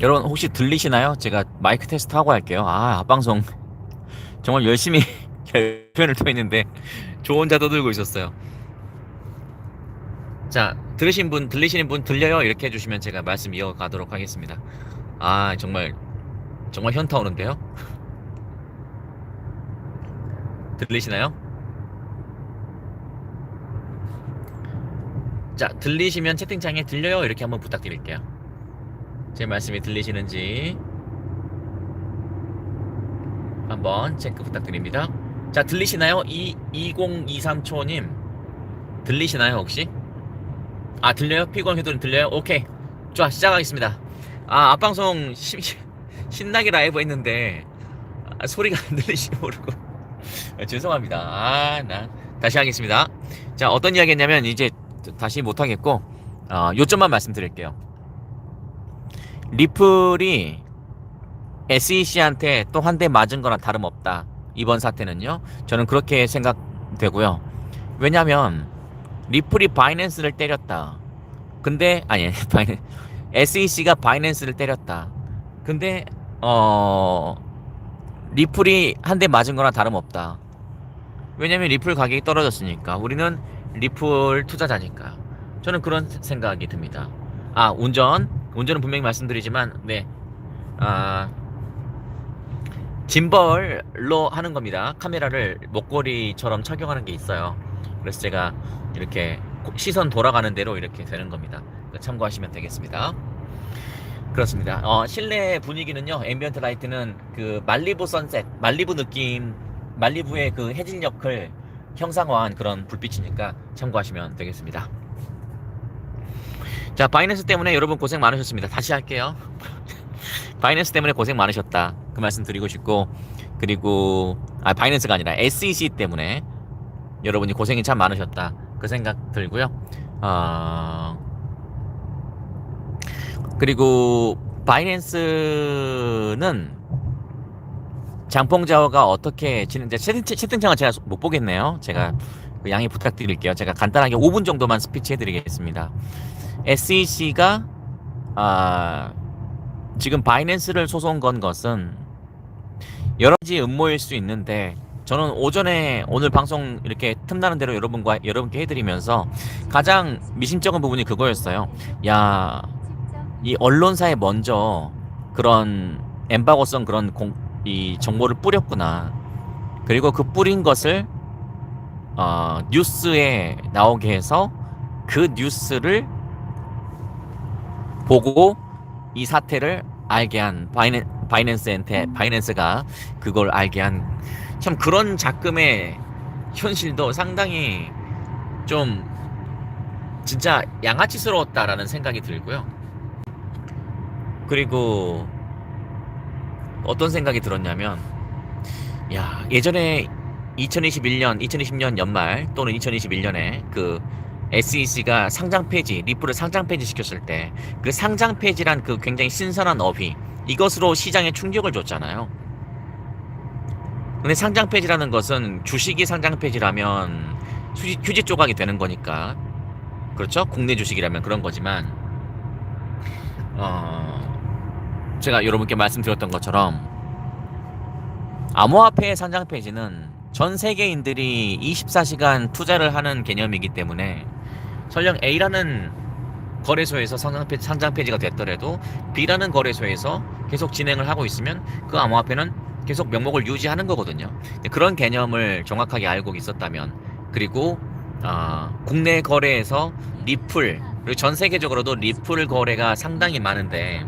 여러분 혹시 들리시나요? 제가 마이크 테스트 하고 할게요. 아, 앞방송 정말 열심히 표현을 토했는데 저 혼자 떠들고 있었어요. 자, 들으신 분, 들리시는 분 들려요? 이렇게 해주시면 제가 말씀 이어가도록 하겠습니다. 아, 정말 정말 현타 오는데요? 들리시나요? 자, 들리시면 채팅창에 들려요? 이렇게 한번 부탁드릴게요. 제 말씀이 들리시는지 한번 체크 부탁드립니다. 자, 들리시나요? 이 2023초님 들리시나요 혹시? 아 들려요? 피곤 해도 들려요? 오케이 좋아 시작하겠습니다. 아 앞방송 신, 신나게 라이브 했는데 아, 소리가 안 들리시 모르고 아, 죄송합니다. 아나 다시 하겠습니다. 자 어떤 이야기 했냐면 이제 다시 못 하겠고 어, 요점만 말씀드릴게요. 리플이 SEC한테 또 한 대 맞은 거나 다름없다. 이번 사태는요. 저는 그렇게 생각되고요. 왜냐면 리플이 바이낸스를 때렸다. 근데 아니 바이낸 SEC가 바이낸스를 때렸다. 근데 어 리플이 한 대 맞은 거나 다름없다. 왜냐면 리플 가격이 떨어졌으니까. 우리는 리플 투자자니까. 저는 그런 생각이 듭니다. 아, 운전. 운전은 분명히 말씀드리지만 네. 아 짐벌로 하는 겁니다. 카메라를 목걸이처럼 착용하는 게 있어요. 그래서 제가 이렇게 시선 돌아가는 대로 이렇게 되는 겁니다. 참고하시면 되겠습니다. 그렇습니다. 어, 실내 분위기는요, 앰비언트 라이트는 그 말리부 선셋, 말리부 느낌, 말리부의 그 해질녘을 형상화한 그런 불빛이니까 참고하시면 되겠습니다. 자, 바이낸스 때문에 여러분 고생 많으셨습니다. 다시 할게요. 바이낸스 때문에 고생 많으셨다. 그 말씀 드리고 싶고, 그리고, 아, 바이낸스가 아니라 SEC 때문에 여러분이 고생이 참 많으셨다. 그 생각 들고요. 어... 그리고 바이낸스는 장봉자오가 어떻게 진행돼 채팅, 채팅창을 제가 못 보겠네요. 제가 그 양해 부탁드릴게요. 제가 간단하게 5분 정도만 스피치 해드리겠습니다. SEC가 아, 지금 바이낸스를 소송 건 것은 여러 가지 음모일 수 있는데 저는 오전에 오늘 방송 이렇게 틈나는 대로 여러분과 여러분께 해드리면서 가장 미심쩍은 부분이 그거였어요. 야, 이 언론사에 먼저 그런 엠바고성 그런 공, 이 정보를 뿌렸구나. 그리고 그 뿌린 것을 어, 뉴스에 나오게 해서 그 뉴스를 보고 이 사태를 알게 한 바이낸스, 바이낸스한테 바이낸스가 그걸 알게 한 참 그런 작금의 현실도 상당히 좀 진짜 양아치스러웠다라는 생각이 들고요. 그리고 어떤 생각이 들었냐면 야 예전에 2021년 2020년 연말 또는 2021년에 그 SEC가 상장 폐지 리플을 상장 폐지 시켰을 때 그 상장 폐지란 그 굉장히 신선한 어휘 이것으로 시장에 충격을 줬잖아요. 근데 상장 폐지라는 것은 주식이 상장 폐지라면 휴지, 조각이 되는 거니까 그렇죠? 국내 주식이라면 그런 거지만 어 제가 여러분께 말씀드렸던 것처럼 암호화폐의 상장 폐지는 전 세계인들이 24시간 투자를 하는 개념이기 때문에 설령 A라는 거래소에서 상장, 폐지가 됐더라도 B라는 거래소에서 계속 진행을 하고 있으면 그 암호화폐는 계속 명목을 유지하는 거거든요. 그런 개념을 정확하게 알고 있었다면 그리고 어, 국내 거래에서 리플 그리고 전 세계적으로도 리플 거래가 상당히 많은데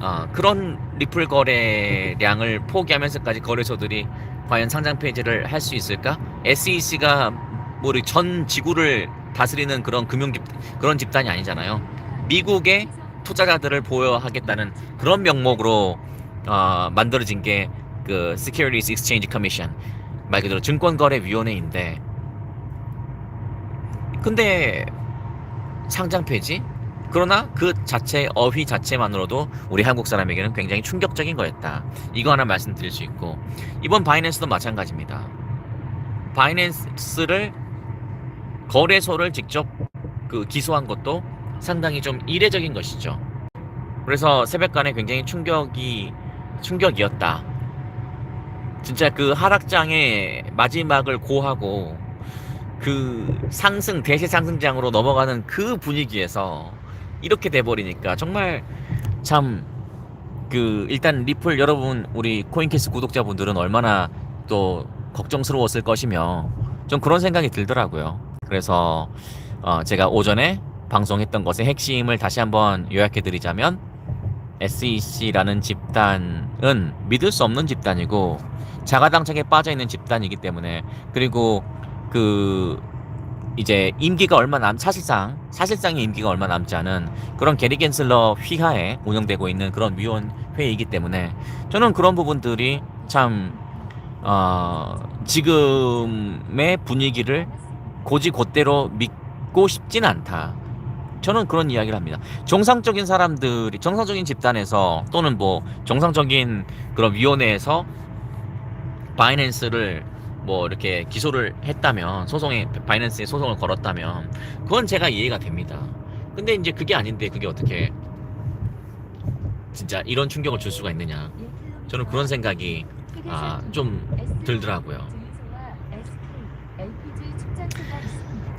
어, 그런 리플 거래량을 포기하면서까지 거래소들이 과연 상장 폐지를 할 수 있을까? SEC가 뭐 전 지구를 다스리는 그런 금융 집 그런 집단이 아니잖아요. 미국의 투자자들을 보호하겠다는 그런 명목으로 어, 만들어진 게 그 Securities Exchange Commission 말 그대로 증권거래위원회인데 근데 상장 폐지? 그러나 그 자체 어휘 자체만으로도 우리 한국 사람에게는 굉장히 충격적인 거였다. 이거 하나 말씀드릴 수 있고 이번 바이낸스도 마찬가지입니다. 바이낸스를 거래소를 직접 그 기소한 것도 상당히 좀 이례적인 것이죠. 그래서 새벽간에 굉장히 충격이 충격이었다. 진짜 그 하락장의 마지막을 고하고 그 상승 대세 상승장으로 넘어가는 그 분위기에서 이렇게 돼 버리니까 정말 참 그 일단 리플 여러분 우리 코인캐스 구독자분들은 얼마나 또 걱정스러웠을 것이며 좀 그런 생각이 들더라고요. 그래서 어 제가 오전에 방송했던 것의 핵심을 다시 한번 요약해 드리자면 SEC라는 집단은 믿을 수 없는 집단이고 자가당착에 빠져 있는 집단이기 때문에 그리고 그 이제 임기가 얼마 남 사실상 사실상의 임기가 얼마 남지 않은 그런 게리 겐슬러 휘하에 운영되고 있는 그런 위원회이기 때문에 저는 그런 부분들이 참 어, 지금의 분위기를 고지 곧대로 믿고 싶진 않다. 저는 그런 이야기를 합니다. 정상적인 사람들이 정상적인 집단에서 또는 뭐 정상적인 그런 위원회에서 바이낸스를 뭐 이렇게 기소를 했다면 소송에 바이낸스에 소송을 걸었다면 그건 제가 이해가 됩니다. 근데 이제 그게 아닌데 그게 어떻게 진짜 이런 충격을 줄 수가 있느냐? 저는 그런 생각이 아, 좀 들더라고요.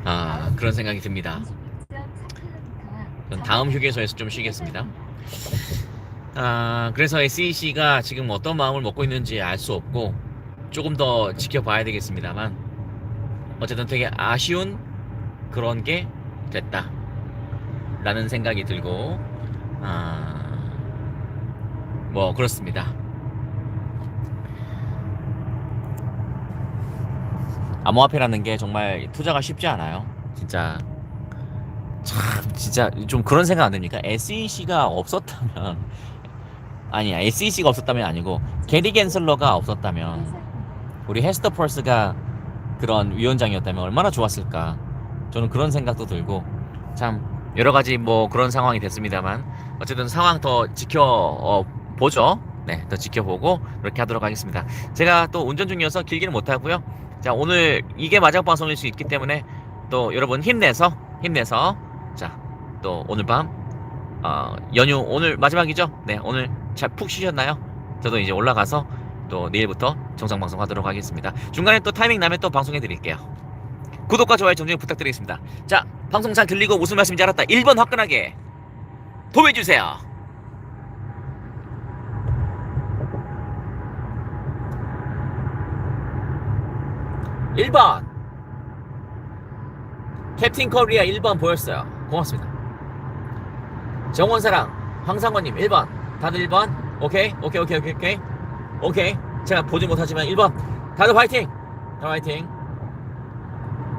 아 그런 생각이 듭니다. 전 다음 휴게소에서 좀 쉬겠습니다. 아 그래서 SEC가 지금 어떤 마음을 먹고 있는지 알 수 없고 조금 더 지켜봐야 되겠습니다만 어쨌든 되게 아쉬운 그런 게 됐다 라는 생각이 들고 아 뭐 그렇습니다. 암호화폐라는 게 정말 투자가 쉽지 않아요. 진짜 참 진짜 좀 그런 생각 안 듭니까? SEC가 없었다면 아니야 SEC가 없었다면 아니고 게리 겐슬러가 없었다면 우리 헤스터 펄스가 그런 위원장이었다면 얼마나 좋았을까. 저는 그런 생각도 들고 참 여러 가지 뭐 그런 상황이 됐습니다만 어쨌든 상황 더 지켜 어, 보죠. 네, 더 지켜보고 그렇게 하도록 하겠습니다. 제가 또 운전 중이어서 길게는 못 하고요. 자, 오늘 이게 마지막 방송일 수 있기 때문에 또 여러분 힘내서 힘내서 자, 또 오늘 밤 어, 연휴 오늘 마지막이죠? 네, 오늘 잘 푹 쉬셨나요? 저도 이제 올라가서 또 내일부터 정상 방송하도록 하겠습니다. 중간에 또 타이밍 나면 또 방송해 드릴게요. 구독과 좋아요 정정 부탁드리겠습니다. 자, 방송 잘 들리고 무슨 말씀인지 알았다. 1번 화끈하게 도움해 주세요. 1번 캡틴 커리아 1번 보였어요. 고맙습니다. 정원사랑 황상원님 1번 다들 1번 오케이 오케이 오케이 오케이 오케이 오케이. 제가 보지 못하지만 1번. 다들 화이팅! 다들 화이팅.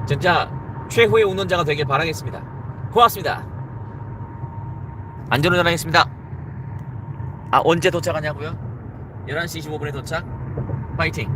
진짜 최후의 운전자가 되길 바라겠습니다. 고맙습니다. 안전운전 하겠습니다. 아 언제 도착하냐고요? 11시 25분에 도착? 화이팅